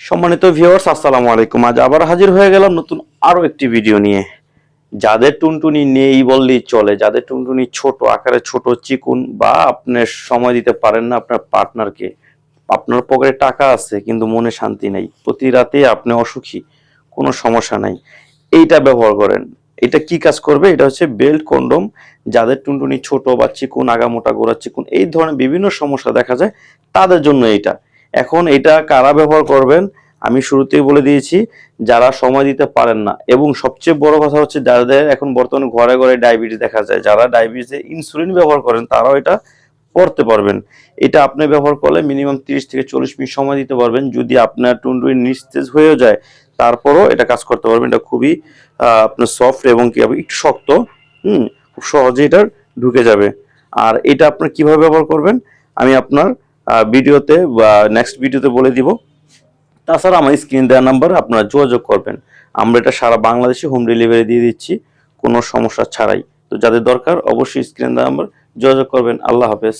সম্মানিত ভিউয়ার্স আসসালামু আলাইকুম। আজ আবার হাজির হয়ে গেলাম নতুন আরও একটি ভিডিও নিয়ে। যাদের টুনটুনি নেই বললেই চলে, যাদের টুনটুনি ছোট, আকারে ছোট, চিকুন বা আপনি সময় দিতে পারেন না আপনার পার্টনারকে আপনার পকেটে টাকা আছে কিন্তু মনে শান্তি নেই, প্রতি রাতে আপনি অসুখী, কোনো সমস্যা নাই। এইটা ব্যবহার করেন। এটা কি কাজ করবে? এটা হচ্ছে বেল্ট কন্ডম যাদের টুনটুনি ছোট বা চিকুন, আগামোটা গোড়া চিকুন, এই ধরনের বিভিন্ন সমস্যা দেখা যায়, তাদের জন্য এটা এখন এটা কারা ব্যবহার করবেন, আমি শুরুতেই বলে দিয়েছি, যারা সময় দিতে পারেন না। এবং সবচেয়ে বড় কথা হচ্ছে যাদের এখন বর্তমানে ঘরে ঘরে ডায়াবেটিস দেখা যায়, যারা ডায়াবেটিসে ইনসুলিন ব্যবহার করেন, তারাও এটা পড়তে পারবেন। এটা আপনি ব্যবহার করলে মিনিমাম তিরিশ থেকে চল্লিশ মিনিট সময় দিতে পারবেন। যদি আপনার টুনটুনি নিস্তেজ হয়েও যায়, তারপরও এটা কাজ করতে পারবেন। এটা খুবই আপনার সফট এবং কি একটু শক্ত, হুম, খুব সহজে এটা ঢুকে যাবে। আর এটা আপনার কীভাবে ব্যবহার করবেন, আমি আপনার ভিডিওতে বা নেক্সট ভিডিওতে বলে দিব। তাছাড়া আমার স্ক্রিন দেওয়ার নাম্বার আপনারা যোগাযোগ করবেন। আমরা এটা সারা বাংলাদেশে হোম ডেলিভারি দিয়ে দিচ্ছি, কোনো সমস্যা ছাড়াই। তো যাদের দরকার অবশ্যই স্ক্রিন দেওয়া নাম্বার যোগাযোগ করবেন। আল্লাহ হাফেজ।